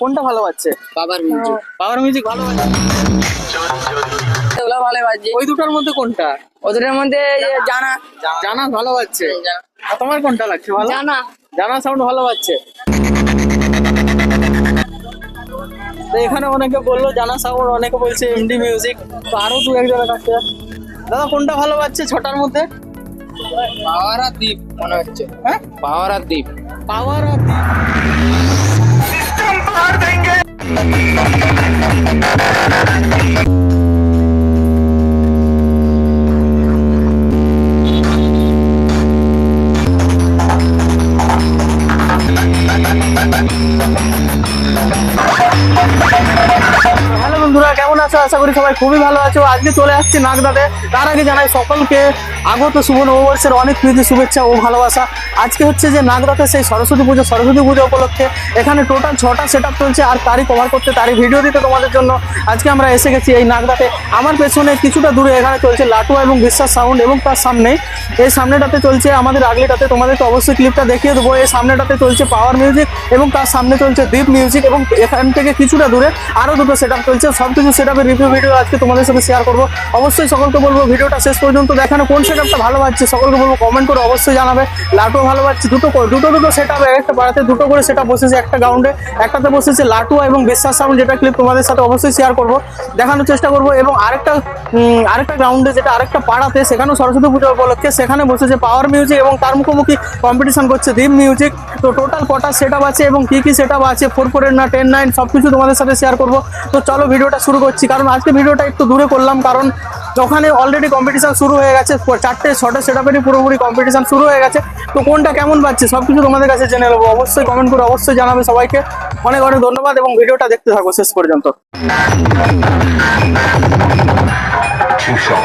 কোনটা ভালো বাজছে? বাবার মিউজিক পাওয়ার মিউজিক ভালো বাজছে। ওগুলো ভালো বাজছে। ওই দুটোর মধ্যে কোনটা? ওদের মধ্যে জানা। জানা ভালো বাজছে। জানা। আর তোমার কোনটা লাগছে ভালো জানা। জানা সাউন্ড ভালো পাচ্ছে তো এখানে অনেকে বলল জানা সাউন্ড অনেকে বলছে এমডি মিউজিক তো আরও দু একজনের কাছে দাদা কোনটা ভালো পাচ্ছে ছটার মধ্যে? পাওয়ার আর দ্বীপ মনে হচ্ছে। হ্যাঁ? পাওয়ার আর দ্বীপ পাওয়ার Thank you. সবাই খুবই ভালো আছো। আজকে চলে আসছি নাগদাতে। তার আগে জানাই সকলকে আগত শুভ নববর্ষের অনেক প্রীতি, শুভেচ্ছা ও ভালোবাসা। আজকে হচ্ছে যে নাগদাতে সেই সরস্বতী পুজো সরস্বতী পুজো উপলক্ষে এখানে টোটাল ছটা সেট চলছে আর তারই কভার করতে, তারই ভিডিও দিতে তোমাদের জন্য। আজকে আমরা এসে গেছি এই নাগদাতে। আমার পেছনে কিছুটা দূরে এখানে চলছে লাটুয়া এবং বিশ্বাস সাউন্ড এবং তার সামনে। এই সামনেটাতে চলছে আমাদের আগলিটাতে। তোমাদেরকে অবশ্যই ক্লিপটা দেখিয়ে দেবো। এই সামনেটাতে চলছে পাওয়ার মিউজিক এবং তার সামনে চলছে দীপ মিউজিক এবং এখান থেকে কিছুটা দূরে আরও দুটো সেট চলছে। সব কিছু সেট রিভিউ ভিডিও আজকে তোমাদের সাথে শেয়ার করব। অবশ্যই সকলকে বলব ভিডিওটা শেষ পর্যন্ত দেখানো, কোন সেট আপটা ভালো পাচ্ছে সকলকে বলব কমেন্ট করে অবশ্যই জানাবে। লাটু ভালো পাচ্ছে, দুটো করে- দুটো দুটো সেট আপ একটা পাড়াতে দুটো করে সেট বসেছে, একটা গ্রাউন্ডে একটাতে বসেছে লাটুয়া এবং বিশ্বাস সাউন্ড যেটা ক্লিপ তোমাদের সাথে অবশ্যই শেয়ার করব। দেখানোর চেষ্টা করব এবং আরেকটা আরেকটা গ্রাউন্ডে যেটা আরেকটা পাড়াতে, সেখানেও সরস্বতী পুজো উপলক্ষে, সেখানে বসেছে পাওয়ার মিউজিক এবং তার মুখোমুখি কম্পিটিশন করছে দীপ মিউজিক তো টোটাল কটা সেট আছে এবং কি কি সেট আছে? ফোর ফোরের না টেন নাইন সব কিছু তোমাদের সাথে শেয়ার করব। তো চলো ভিডিওটা শুরু করছি, কারণ আজকে ভিডিওটা একটু দূরে করলাম, কারণ ওখানে অলরেডি কম্পিটিশান শুরু হয়ে গেছে, চারটে, ছটা সেট আপেরই পুরোপুরি কম্পিটিশান শুরু হয়ে গেছে। তো কোনটা কেমন পাচ্ছে সব কিছু তোমাদের কাছে জেনে নেব। অবশ্যই কমেন্ট করে অবশ্যই জানাবে সবাইকে। অনেক অনেক ধন্যবাদ এবং ভিডিওটা দেখতে থাকো শেষ পর্যন্ত। Two Shot.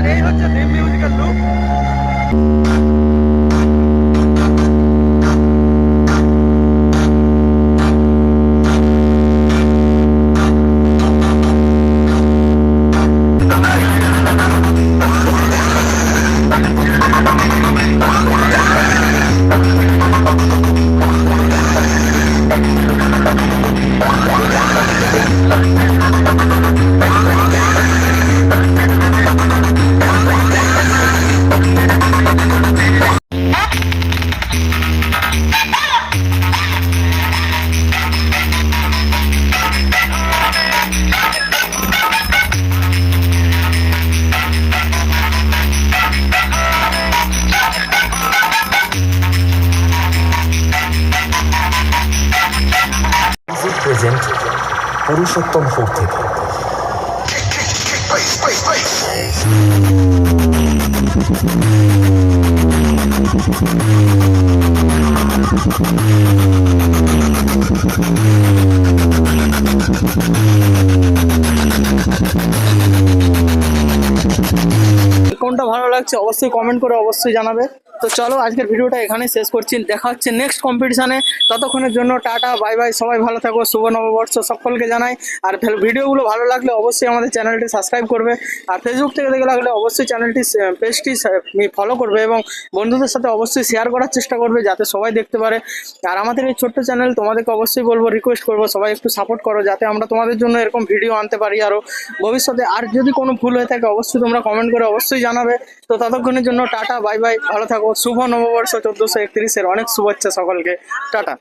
আর এই হচ্ছে দিন মিউজিকের look Music presented Purushottam four থেকে কোনটা ভালো লাগছে অবশ্যই কমেন্ট করে অবশ্যই জানাবে। তো চলো আজকের ভিডিওটা এখানে শেষ করছি। দেখা হচ্ছে নেক্সট কম্পিটিশানে ততক্ষণের জন্য টাটা বাই বাই সবাই ভালো থাকো, শুভ নববর্ষ সকলকে জানাই। আর ভিডিওগুলো ভালো লাগলে অবশ্যই আমাদের চ্যানেলটি সাবস্ক্রাইব করবে। আর ফেসবুক থেকে দেখে লাগলে অবশ্যই চ্যানেলটি পেজটি ফলো করবে এবং বন্ধুদের সাথে অবশ্যই শেয়ার করার চেষ্টা করবে যাতে সবাই দেখতে পারে। আর আমাদের এই ছোট্ট চ্যানেল তোমাদেরকে অবশ্যই বলব রিকোয়েস্ট করব, সবাই একটু সাপোর্ট করো যাতে আমরা তোমাদের জন্য এরকম ভিডিও আনতে পারি আরও ভবিষ্যতে আর যদি কোনো ভুল হয়ে থাকে, অবশ্যই তোমরা কমেন্ট করে অবশ্যই জানাবে। তো ততক্ষণের জন্য টাটা বাই বাই ভালো থাকো। শুভ নববর্ষ চোদ্দোশো একত্রিশের অনেক শুভেচ্ছা সকলকে। টাটা।